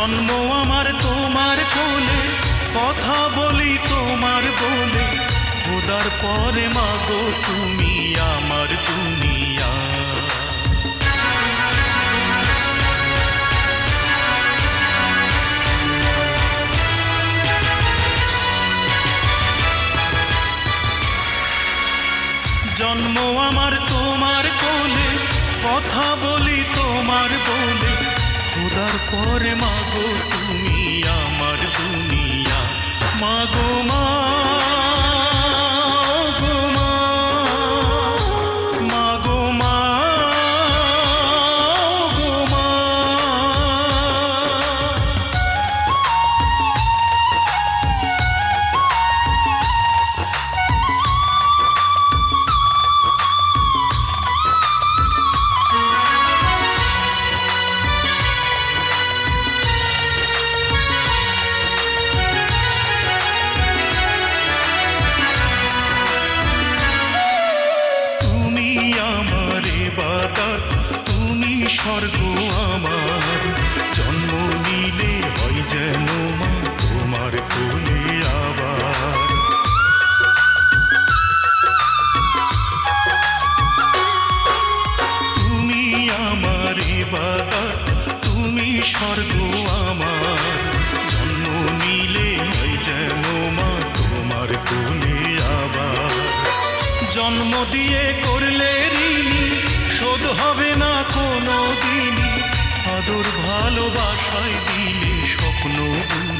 জন্ম আমার তোমার কোলে, কথা বলি তোমার বলে। খোদার পরে মাগো, তুমি আমার দুনিয়া। জন্ম আমার তোমার কোলে, কথা বলি তোমার বলে। খোদার পরে মাগো তুমি আমার দুনিয়া। মাগো আমার তুমি স্বর্গ আমার। জন্ম নিলে হয় যেন মা, তোমার কোলে আবার। তুমি আমার বাতার, তুমি স্বর্গ আমার। জন্ম নিলে হয় যেন মা, তোমার কোলে আবার। জন্ম দিয়ে করলে ঋণী শোধ হবে না কোনো দিনই আদর ভালোবাসায় দিলে স্বপ্ন দুনিয়া মাগো মা